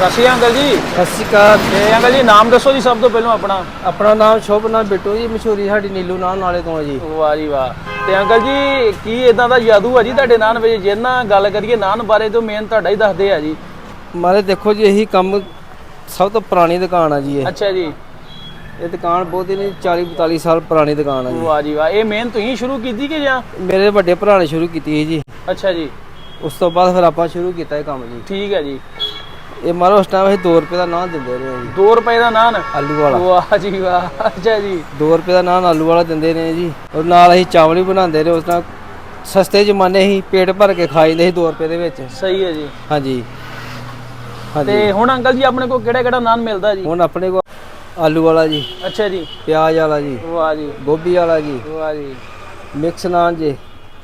ਸਤਿ ਸ਼੍ਰੀ ਅਕਾਲ ਅੰਕਲ ਜੀ। ਸਤਿ ਸ਼੍ਰੀ ਅਕਾਲ। ਤੇ ਅੰਕਲ ਜੀ ਨਾਮ ਦੱਸੋ ਜੀ ਸਭ ਤੋਂ ਪਹਿਲਾਂ ਆਪਣਾ। ਆਪਣਾ ਨਾਮ ਸ਼ੋਭਨਾ ਬਿੱਟੂ ਜੀ ਮਸ਼ਹੂਰੀ ਸਾਡੀ ਨੀਲੂ ਨਾਮ ਨਾਲੇ ਤੋਂ ਹੈ ਜੀ। ਵਾਹ ਜੀ ਵਾਹ। ਤੇ ਅੰਕਲ ਜੀ ਕੀ ਇਦਾਂ ਦਾ ਜਾਦੂ ਆ ਜੀ ਤੁਹਾਡੇ ਨਾਨ ਵਿੱਚ? ਜੇ ਨਾ ਗੱਲ ਕਰੀਏ ਨਾਨ ਬਾਰੇ ਤਾਂ ਮੇਨ ਤੁਹਾਡਾ ਹੀ ਦੱਸਦੇ ਆ ਜੀ। ਮਾਰੇ ਦੇਖੋ ਜੀ ਇਹੀ ਕੰਮ ਸਭ ਤੋਂ ਪੁਰਾਣੀ ਦੁਕਾਨ ਆ ਜੀ ਇਹ। ਅੱਛਾ ਜੀ। ਇਹ ਦੁਕਾਨ ਬਹੁਤ ਹੀ ਨਹੀਂ 40 42 ਸਾਲ ਪੁਰਾਣੀ ਦੁਕਾਨ ਆ ਜੀ। ਵਾਹ ਜੀ ਵਾਹ। ਇਹ ਮੇਨ ਤੁਸੀਂ ਸ਼ੁਰੂ ਕੀਤੀ ਕਿ ਜਾਂ? ਮੇਰੇ ਵੱਡੇ ਭਰਾ ਨੇ ਸ਼ੁਰੂ ਕੀਤੀ ਸੀ ਜੀ। ਅੱਛਾ ਜੀ। ਉਸ ਤੋਂ ਬਾਅਦ ਫਿਰ ਆਪਾਂ ਸ਼ੁਰੂ ਕੀਤਾ ਇਹ ਕੰਮ ਜੀ। ਠੀਕ ਹੈ ਜੀ। ਇਹ ਮਾਰੋ ਉਸ ਟਾਈਮ ਅਸੀਂ 2 ਰੁਪਏ ਦਾ ਨਾਨ ਦਿੰਦੇ ਰਹੇ ਜੀ। 2 ਰੁਪਏ ਦਾ ਨਾਨ? ਆਲੂ ਵਾਲਾ। ਵਾਹ ਜੀ ਵਾਹ ਅੱਛਾ ਜੀ। 2 ਰੁਪਏ ਦਾ ਨਾਨ ਆਲੂ ਵਾਲਾ ਦਿੰਦੇ ਰਹੇ ਜੀ। ਔਰ ਨਾਲ ਅਸੀਂ ਚਾਵਲ ਵੀ ਬਣਾਉਂਦੇ ਰਹੇ ਉਸ ਨਾਲ ਸਸਤੇ ਜ਼ਮਾਨੇ ਸੀ ਪੇਟ ਭਰ ਕੇ ਖਾ ਜਾਂਦੇ ਸੀ 2 ਰੁਪਏ ਦੇ ਵਿੱਚ। ਸਹੀ ਹੈ ਜੀ। ਹਾਂਜੀ। ਤੇ ਹੁਣ ਅੰਕਲ ਜੀ ਆਪਣੇ ਕੋਲ ਕਿਹੜਾ ਕਿਹੜਾ ਨਾਨ ਮਿਲਦਾ ਜੀ? ਹੁਣ ਆਪਣੇ ਕੋਲ ਆਲੂ ਵਾਲਾ ਜੀ ਅੱਛਾ ਜੀ। ਪਿਆਜ਼ ਵਾਲਾ ਜੀ ਵਾਹ ਜੀ। ਗੋਭੀ ਵਾਲਾ ਜੀ ਵਾਹ ਜੀ। ਮਿਕਸ ਨਾਨ ਜੀ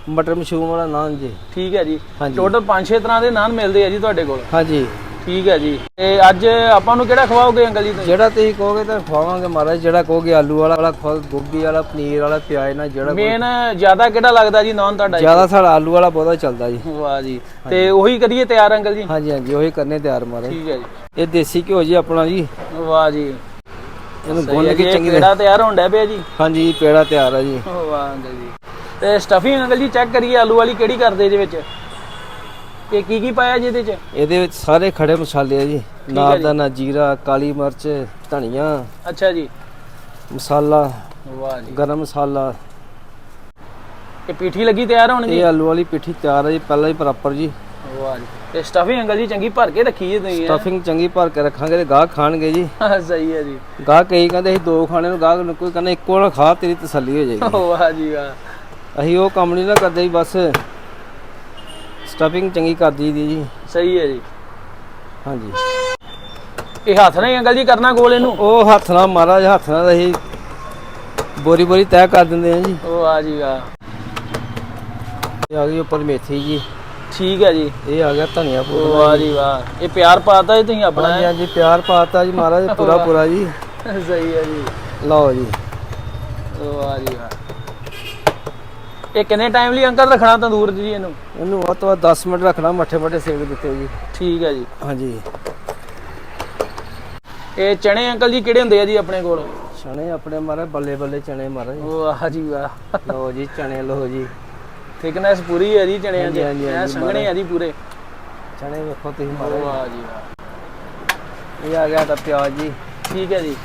ਮਟਰ ਮਸ਼ਰੂਮ ਵਾਲਾ ਨਾਨ ਜੀ। ਠੀਕ ਹੈ ਜੀ। ਟੋਟਲ 5-6 ਤਰ੍ਹਾਂ ਦੇ ਨਾਨ ਮਿਲਦੇ ਆ ਜੀ ਤੁਹਾਡੇ ਕੋਲ। ਹਾਂਜੀ। ਠੀਕ ਹੈ ਜੀ। ਤੇ ਅੱਜ ਆਪਾਂ ਨੂੰ ਕਿਹੜਾ ਖਵਾਓਗੇ ਅੰਕਲ ਜੀ ਤੁਸੀਂ? ਜਿਹੜਾ ਤੁਸੀਂ ਕਹੋਗੇ ਤਾਂ ਖਵਾਵਾਂਗੇ ਮਹਾਰਾਜ ਜਿਹੜਾ ਕਹੋਗੇ ਆਲੂ ਵਾਲਾ ਵਾਲਾ ਖਵਾ ਗੋਭੀ ਵਾਲਾ ਪਨੀਰ ਵਾਲਾ ਪਿਆਜ਼ ਨਾਲ ਜਿਹੜਾ ਮੇਨ ਜ਼ਿਆਦਾ ਕਿਹੜਾ ਲੱਗਦਾ ਜੀ ਨਾਨ ਤੁਹਾਡਾ ਜੀ? ਜ਼ਿਆਦਾ ਸਾਡਾ ਆਲੂ ਵਾਲਾ ਬਹੁਤਾ ਚੱਲਦਾ ਜੀ। ਵਾਹ ਜੀ। ਤੇ ਉਹੀ ਕਰੀਏ ਤਿਆਰ ਅੰਕਲ ਜੀ? ਹਾਂਜੀ ਹਾਂਜੀ ਉਹੀ ਕਰਨੇ ਤਿਆਰ ਮਹਾਰਾਜ। ਠੀਕ ਹੈ ਜੀ। ਇਹ ਦੇਸੀ ਘਿਓ ਜੀ ਆਪਣਾ ਜੀ। ਵਾਹ ਜੀ। ਇਹਨੂੰ ਗੁੰਨ ਕੇ ਚੰਗੀ ਕਿਹੜਾ ਤਿਆਰ ਹੋਣ ਡਿਆ ਪਿਆ ਜੀ। ਹਾਂਜੀ ਪੇੜਾ ਤਿਆਰ ਆ ਜੀ। ਵਾਹ ਅੰਕਲ ਜੀ। ਤੇ ਸਟਫਿੰਗ ਅੰਕਲ ਜੀ ਚੈੱਕ ਕਰੀਏ ਆਲੂ ਵਾਲੀ ਕਿਹੜੀ ਕਰਦੇ ਇਹਦੇ ਵਿੱਚ? ਤੇ ਕੀ ਕੀ ਪਾਇਆ ਜੀ ਇਹਦੇ ਚ? ਇਹਦੇ ਵਿੱਚ ਸਾਰੇ ਖੜੇ ਮਸਾਲੇ ਆ ਜੀ। ਨਾਰਦਾਨਾ ਜੀਰਾ ਕਾਲੀ ਮਿਰਚ ਧਨੀਆ ਅੱਛਾ ਜੀ। ਮਸਾਲਾ ਵਾਹ ਜੀ। ਗਰਮ ਮਸਾਲਾ। ਇਹ ਪੀਠੀ ਲੱਗੀ ਤਿਆਰ ਹੋਣ ਜੀ ਇਹ ਆਲੂ ਵਾਲੀ ਪਿੱਠੀ ਤਿਆਰ ਆ ਜੀ ਪਹਿਲਾਂ ਹੀ ਪ੍ਰੋਪਰ ਜੀ। ਵਾਹ ਜੀ। ਤੇ ਸਟਫਿੰਗ ਅੰਕਲ ਜੀ ਚੰਗੀ ਭਰ ਕੇ ਰੱਖੀ ਜੀ ਤੁਸੀਂ ਹੈਂ? ਸਟਫਿੰਗ ਚੰਗੀ ਭਰ ਕੇ ਰੱਖਾਂਗੇ ਤੇ ਗਾਹ ਖਾਣਗੇ ਜੀ। ਸਹੀ ਹੈ ਜੀ। ਗਾਹ ਕਈ ਕਹਿੰਦੇ ਅਸੀਂ ਦੋ ਖਾਣੇ ਨੂੰ ਗਾਹ ਕੋਈ ਕਹਿੰਦਾ ਇੱਕੋ ਨਾ ਖਾ ਤੇਰੀ ਤਸੱਲੀ ਹੋ ਜਾਏਗੀ। ਵਾਹ ਜੀ ਵਾਹ। ਅਸੀਂ ਉਹ ਕੰਮ ਨਹੀਂ ਨਾ ਕਰਦੇ ਜੀ ਬਸ ਸਟਫਿੰਗ ਚੰਗੀ ਕਰ ਦੀ ਦੀ ਜੀ। ਸਹੀ ਹੈ ਜੀ। ਹਾਂਜੀ। ਇਹ ਹੱਥ ਨਾਲ ਹੀ ਅੰਕਲ ਜੀ ਕਰਨਾ ਗੋਲ ਇਹਨੂੰ? ਉਹ ਹੱਥ ਨਾਲ ਮਹਾਰਾਜ ਹੱਥ ਨਾਲ ਅਸੀਂ ਬੋਰੀ ਬੋਰੀ ਤੈਅ ਕਰ ਦਿੰਦੇ ਆ ਜੀ। ਵਾਹ ਜੀ ਵਾਹ ਇਹ ਆ ਗਈ ਉੱਪਰ ਮੇਥੀ ਜੀ। ਠੀਕ ਹੈ ਜੀ। ਇਹ ਆ ਗਿਆ ਧਨੀਆ ਪੂਰਾ ਵਾਹ ਜੀ ਵਾਹ। ਇਹ ਪਿਆਰ ਪਾਤਾ ਜੀ ਤੁਸੀਂ ਆਪਣਾ? ਹਾਂਜੀ ਹਾਂਜੀ ਪਿਆਰ ਪਾਤਾ ਜੀ ਮਹਾਰਾਜ ਪੂਰਾ ਪੂਰਾ ਜੀ। ਸਹੀ ਹੈ ਜੀ। ਲਓ ਜੀ। ਵਾਹ ਜੀ ਵਾਹ। ਇਹ ਕਿੰਨੇ ਟਾਈਮ ਲਈ ਅੰਕਲ ਰੱਖਣਾ ਤੰਦੂਰ ਜੀ ਇਹਨੂੰ? ਇਹਨੂੰ ਵੱਧ ਤੋਂ ਵੱਧ 10 ਮਿੰਟ ਰੱਖਣਾ ਮੱਠੇ ਮੱਠੇ ਸੇਕ ਦਿੱਤੇ ਜੀ। ਠੀਕ ਹੈ ਜੀ। ਹਾਂਜੀ। ਇਹ ਚਣੇ ਅੰਕਲ ਜੀ ਕਿਹੜੇ ਹੁੰਦੇ ਆ ਜੀ ਆਪਣੇ ਕੋਲ? ਚਣੇ ਆਪਣੇ ਮਹਾਰਾਜ ਬੱਲੇ ਬੱਲੇ ਚਣੇ ਮਹਾਰਾਜ ਵਾਹ ਜੀ ਵਾਹ। ਲਓ ਜੀ ਚਣੇ ਲਓ ਜੀ। ਥਿਕਨੈਸ ਪੂਰੀ ਹੈ ਜੀ ਚਣਿਆਂ ਦੀ। ਇਹ ਸੰਘਣੇ ਆ ਜੀ ਪੂਰੇ। ਚਣੇ ਵੇਖੋ ਤੁਸੀਂ ਮਹਾਰਾਜ ਵਾਹ ਜੀ ਵਾਹ। ਇਹ ਆ ਗਿਆ ਤਾਂ ਪਿਆਜ਼ ਜੀ। ਠੀਕ ਹੈ ਜੀ।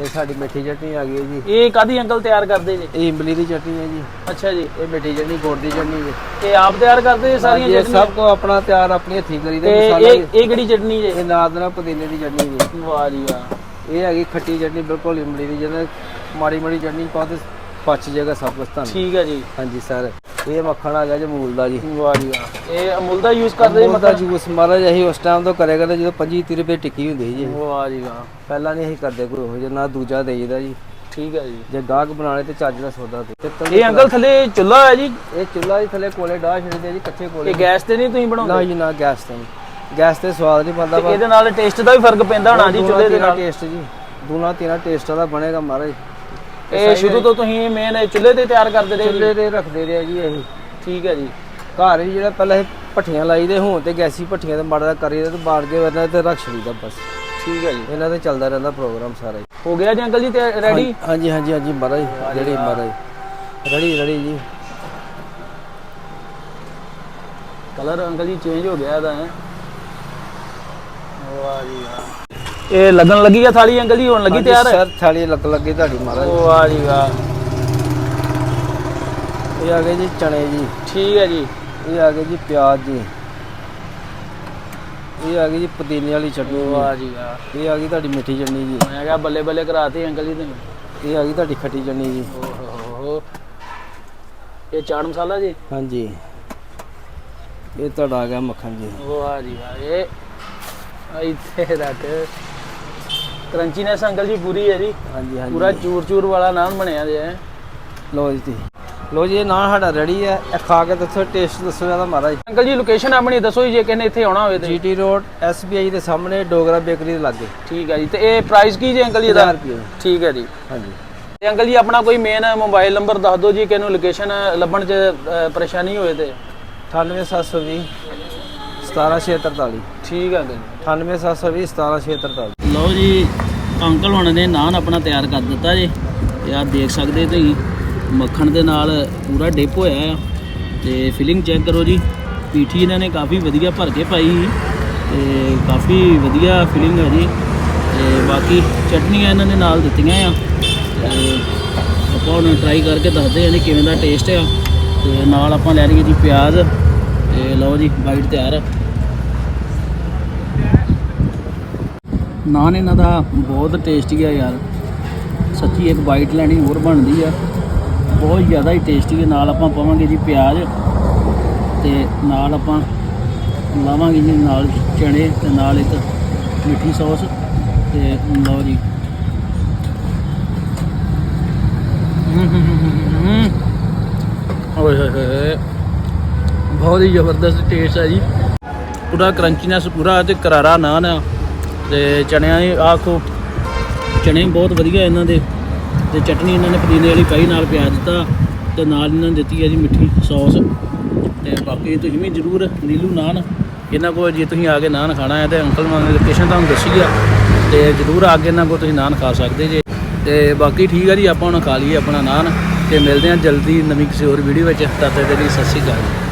ਇਹ ਸਾਡੀ ਮਿੱਠੀ ਚਟਨੀ ਆ ਗਈ ਹੈ ਜੀ। ਇਹ ਕਾਦੀ ਅੰਕਲ ਤਿਆਰ ਕਰਦੇ ਜੀ? ਇਹ ਇਮਲੀ ਦੀ ਚਟਨੀ ਹੈ ਜੀ। ਅੱਛਾ ਜੀ। ਇਹ ਮਿੱਠੀ ਚਟਨੀ ਗੁੜ ਦੀ ਚਟਨੀ ਜੀ। ਇਹ ਆਪ ਤਿਆਰ ਕਰਦੇ ਜੀ ਸਾਰੀਆਂ ਇਹ ਚਟਨੀਆਂ? ਸਭ ਕੋ ਆਪਣਾ ਤਿਆਰ ਆਪਣੀ ਹੱਥੀਂ ਕਰੀਦਾ ਤੇ ਮਸਾਲਾ ਇਹ ਇਹ ਕਿਹੜੀ ਚਟਨੀ ਜੀ? ਇਹ ਨਾਦਨਾ ਪੁਦੀਨੇ ਦੀ ਚਟਨੀ ਜੀ। ਵਾਹ ਜੀ ਵਾਹ। ਇਹ ਹੈਗੀ ਖੱਟੀ ਚਟਨੀ ਬਿਲਕੁਲ ਇਮਲੀ ਦੀ ਜਿਹਦੇ ਮਾੜੀ ਮਾੜੀ ਚਟਨੀ ਤੇ ਪਚ ਜਾਏਗਾ ਸਭ ਕੁਝ ਤੁਹਾਨੂੰ। ਠੀਕ ਹੈ ਜੀ। ਹਾਂਜੀ ਸਰ। ਇਹ ਮੱਖਣ ਆ ਗਿਆ ਜੀ ਮੂਲ ਦਾ ਜੀ। ਵਾਹ ਜੀ ਵਾਹ। ਇਹ ਅਮੁੱਲ ਦਾ ਯੂਜ਼ ਕਰਦੇ ਜੀ ਮੂਲ ਦਾ ਜੂਸ ਮਹਾਰਾਜ ਅਸੀਂ ਉਸ ਟਾਈਮ ਤੋਂ ਕਰਿਆ ਕਰਦੇ ਜਦੋਂ 25 30 ਰੁਪਏ ਟਿੱਕੀ ਹੁੰਦੀ ਸੀ ਜੀ। ਵਾਹ ਜੀ ਵਾਹ। ਪਹਿਲਾਂ ਨਹੀਂ ਅਸੀਂ ਕਰਦੇ ਕੋਈ ਉਹ ਜਿਹਾ ਨਾ ਦੂਜਾ ਦੇਈਦਾ ਜੀ। ਠੀਕ ਹੈ ਜੀ। ਜੇ ਗਾਹਕ ਬਣਾਣੇ ਤੇ ਚੱਜ ਦਾ ਸੌਦਾ ਦੇ ਤੇ ਤੰਦੂਰ- ਇਹ ਅੰਕਲ ਥੱਲੇ ਚੁੱਲ੍ਹਾ ਹੈ ਜੀ? ਇਹ ਚੁੱਲ੍ਹਾ ਹੀ ਥੱਲੇ ਕੋਲੇ ਡਾਹ ਛੱਡਦੇ ਜੀ ਕੱਚੇ ਕੋਲੇ। ਇਹ ਗੈਸ ਤੇ ਨਹੀਂ ਤੁਸੀਂ ਨਾ ਬਣਾਉਂਦੇ ਜੀ ਨਾ ਗੈਸ ਤੇ ਗੈਸ ਤੇ ਸਵਾਦ ਨਹੀਂ ਬਣਦਾ ਤੇ ਇਹਦੇ ਨਾਲ ਟੇਸਟ ਦਾ ਵੀ ਫ਼ਰਕ ਪੈਂਦਾ ਹੋਣਾ ਜੀ ਚੁੱਲ੍ਹੇ ਦੇ ਨਾਲ? ਟੇਸਟ ਜੀ। ਦੂਣਾ ਤੀਨਾ ਟੇਸਟ ਦਾ ਬਣੇਗਾ ਮਹਾਰਾਜ। ਇਹ ਸ਼ੁਰੂ ਤੋਂ ਤੁਸੀਂ ਮੇਨ ਚੁੱਲ੍ਹੇ ਤੇ ਤਿਆਰ ਕਰਦੇ ਰਹੇ ਚੁੱਲ੍ਹੇ ਤੇ ਰੱਖਦੇ ਰਹੇ ਜੀ ਅਸੀਂ ਠੀਕ ਹੈ ਜੀ। ਘਰ ਹੀ ਜਿਹੜਾ ਪਹਿਲਾਂ ਇਹ ਭੱਠੀਆਂ ਲਾਈਦੇ ਹੁਣ ਤੇ ਗੈਸੀ ਭੱਠੀਆਂ ਤੇ ਮਾੜਾ ਕਰੀਦਾ ਤੇ ਬਾੜ ਕੇ ਵਰਨਾ ਤੇ ਰੱਖ ਛੜੀਦਾ ਬਸ। ਠੀਕ ਹੈ ਜੀ। ਇਹਨਾਂ ਤੇ ਚੱਲਦਾ ਰਹਿੰਦਾ ਪ੍ਰੋਗਰਾਮ ਸਾਰਾ ਹੀ। ਗਿਆ ਜੀ ਅੰਕਲ ਜੀ ਰੈਡੀ ਹਾਂਜੀ ਹਾਂਜੀ ਹਾਂਜੀ ਮਹਾਰਾਜ ਰੜੀ ਮਹਾਰਾਜ ਰੜੀ ਰੜੀ ਜੀ। ਕਲਰ ਅੰਕਲ ਜੀ ਚੇਂਜ ਹੋ ਗਿਆ ਇਹਦਾ ਹੈ। ਵਾਹ ਜੀ ਵਾਹ। ਇਹ ਲੱਗਣ ਲੱਗੀ ਆ ਥਾਲੀ ਅੰਕਲ ਜੀ? ਹੁਣ ਲੱਗੀ ਤਿਆਰ? ਸਰ ਥਾਲੀ ਲੱਗ ਲੱਗੀ ਤੁਹਾਡੀ ਮਹਾਰਾਜ। ਵਾਹ ਜੀ ਵਾਹ। ਇਹ ਆ ਗਏ ਜੀ ਚਣੇ ਜੀ। ਠੀਕ ਹੈ ਜੀ। ਇਹ ਆ ਗਏ ਜੀ ਪਿਆਜ਼ ਜੀ। ਇਹ ਆ ਗਈ ਜੀ ਪੁਦੀਨੇ ਵਾਲੀ ਚਟਨੀ ਜੀ। ਵਾਹ ਜੀ ਵਾਹ। ਇਹ ਆ ਗਈ ਤੁਹਾਡੀ ਮਿੱਠੀ ਚਟਨੀ ਜੀ। ਮੈਂ ਕਿਹਾ ਬੱਲੇ ਬੱਲੇ ਕਰਾਤੀ ਅੰਕਲ ਜੀ ਨੇ ਇਹ ਆ ਗਈ ਤੁਹਾਡੀ ਖੱਟੀ ਚਟਨੀ ਜੀ। ਓਹ ਇਹ ਚਾਟ ਮਸਾਲਾ ਜੀ? ਹਾਂਜੀ। ਇਹ ਤੁਹਾਡਾ ਆ ਗਿਆ ਮੱਖਣ ਜੀ। ਵਾਹ ਜੀ ਵਾਹ। ਇਹ ਇੱਥੇ ਰੱਖ। ਕਰੰਚੀਨੈਸ ਅੰਕਲ ਜੀ ਪੂਰੀ ਹੈ ਜੀ। ਹਾਂਜੀ ਹਾਂਜੀ। ਪੂਰਾ ਚੂਰ ਚੂਰ ਵਾਲਾ ਨਾਨ ਬਣਿਆ ਜੇ। ਹੈ ਲੋ ਜੀ। ਲਓ ਜੀ ਇਹ ਨਾ ਸਾਡਾ ਰੈਡੀ ਹੈ। ਇਹ ਖਾ ਕੇ ਦੱਸੋ ਟੇਸਟ ਦੱਸੋ ਇਹਦਾ ਮਹਾਰਾਜ ਅੰਕਲ ਜੀ ਲੋਕੇਸ਼ਨ ਆਪਣੀ ਦੱਸੋ ਜੀ ਜੇ ਕਿਸੇ ਨੇ ਇੱਥੇ ਆਉਣਾ ਹੋਵੇ ਤੇ। ਜੀਟੀ ਰੋਡ ਐਸਬੀਆਈ ਦੇ ਸਾਹਮਣੇ ਡੋਗਰਾ ਬੇਕਰੀ ਦੇ ਲਾਗੇ। ਠੀਕ ਹੈ ਜੀ ਤੇ ਇਹ ਪ੍ਰਾਈਸ ਕੀ ਜੀ ਅੰਕਲ ਜੀ 1000 ਇਹਦਾ ਰੁਪਏ। ਠੀਕ ਹੈ ਜੀ। ਹਾਂਜੀ। ਤੇ ਅੰਕਲ ਜੀ ਆਪਣਾ ਕੋਈ ਮੇਨ ਮੋਬਾਈਲ ਨੰਬਰ ਦੱਸ ਦਿਓ ਜੀ ਕਿਹਨੂੰ ਲੋਕੇਸ਼ਨ ਲੱਭਣ 'ਚ ਪਰੇਸ਼ਾਨੀ ਹੋਵੇ ਤੇ। 98720 17643 ਠੀਕ ਆ ਅੰਕਲ 98720 17643 ਲਓ ਜੀ, ਅੰਕਲ ਹੁਣ ਨੇ ਨਾਨ ਆਪਣਾ ਤਿਆਰ ਕਰ ਦਿੱਤਾ ਜੀ। ਤੇ ਆਹ ਦੇਖ ਸਕਦੇ ਤੁਸੀਂ, ਮੱਖਣ ਦੇ ਨਾਲ ਪੂਰਾ ਡਿਪ ਹੋਇਆ ਆ। ਤੇ ਫਿਲਿੰਗ ਚੈੱਕ ਕਰੋ ਜੀ, ਪੀਠੀ ਇਹਨਾਂ ਨੇ ਕਾਫੀ ਵਧੀਆ ਭਰ ਕੇ ਪਾਈ ਸੀ। ਤੇ ਕਾਫੀ ਵਧੀਆ ਫਿਲਿੰਗ ਹੈ ਜੀ। ਤੇ ਬਾਕੀ ਚਟਨੀਆਂ ਇਹਨਾਂ ਨੇ ਨਾਲ ਦਿੱਤੀਆਂ ਆ। ਤੇ ਆਪਾਂ ਹੁਣ ਟਰਾਈ ਕਰਕੇ ਦੱਸਦੇ ਹਾਂ ਜੀ ਕਿਵੇਂ ਦਾ ਟੇਸਟ ਆ। ਤੇ ਨਾਲ ਆਪਾਂ ਲੈ ਲਈਏ ਜੀ ਪਿਆਜ਼। ਤੇ ਲਓ ਜੀ ਬਾਈਟ ਤਿਆਰ। ਆ ਨਾਨ ਇਹਨਾਂ ਦਾ ਬਹੁਤ ਟੇਸਟੀ ਆ ਯਾਰ। ਸੱਚੀ ਇੱਕ ਬਾਈਟ ਲੈਣੀ ਹੋਰ ਬਣਦੀ ਆ। ਬਹੁਤ ਜ਼ਿਆਦਾ ਹੀ ਟੇਸਟੀ ਹੈ ਨਾਲ ਆਪਾਂ ਪਾਵਾਂਗੇ ਜੀ ਪਿਆਜ਼ ਤੇ ਨਾਲ ਆਪਾਂ ਲਾਵਾਂਗੇ ਜੀ ਨਾਲ ਚਣੇ ਤੇ ਨਾਲ ਇੱਕ ਮਿੱਠੀ ਸੌਸ ਤੇ ਲਓ ਜੀ। ਓਏ ਹੋਏ ਹੋਏ ਬਹੁਤ ਹੀ ਜ਼ਬਰਦਸਤ ਟੇਸਟ ਹੈ ਜੀ। ਪੂਰਾ ਕਰੰਚੀਨੈਸ ਪੂਰਾ ਤੇ ਕਰਾਰਾ ਨਾਨ ਆ। ਤੇ ਚਣਿਆਂ ਦੀ ਆਖੋ ਚਣੇ ਬਹੁਤ ਵਧੀਆ ਇਹਨਾਂ ਦੇ। ਤੇ ਚਟਨੀ ਇਹਨਾਂ ਨੇ ਪੁਦੀਨੇ ਵਾਲੀ ਪਾਈ, ਨਾਲ ਪਿਆਜ਼ ਦਿੱਤਾ ਤੇ ਨਾਲ ਇਹਨਾਂ ਨੇ ਦਿੱਤੀ ਹੈ ਜੀ ਮਿੱਠੀ ਸੌਸ। ਤੇ ਬਾਕੀ ਤੁਸੀਂ ਵੀ ਜ਼ਰੂਰ ਨੀਲੂ ਨਾਨ, ਇਹਨਾਂ ਕੋਲ ਜੇ ਤੁਸੀਂ ਆ ਕੇ ਨਾਨ ਖਾਣਾ ਹੈ ਤੇ ਅੰਕਲ ਮਾਨ ਦੀ ਲੋਕੇਸ਼ਨ ਤੁਹਾਨੂੰ ਦੱਸੀ ਆ। ਤੇ ਜ਼ਰੂਰ ਆ ਕੇ ਇਹਨਾਂ ਕੋਲ ਤੁਸੀਂ ਨਾਨ ਖਾ ਸਕਦੇ ਜੇ। ਤੇ ਬਾਕੀ ਠੀਕ ਆ ਜੀ, ਆਪਾਂ ਹੁਣ ਖਾ ਲਈਏ ਆਪਣਾ ਨਾਨ। ਤੇ ਮਿਲਦੇ ਹਾਂ ਜਲਦੀ ਨਵੀਂ ਕਿਸੇ ਹੋਰ ਵੀਡੀਓ ਵਿੱਚ। ਤਦ ਤੱਕ ਦੇ ਲਈ ਸਤਿ ਸ਼੍ਰੀ ਅਕਾਲ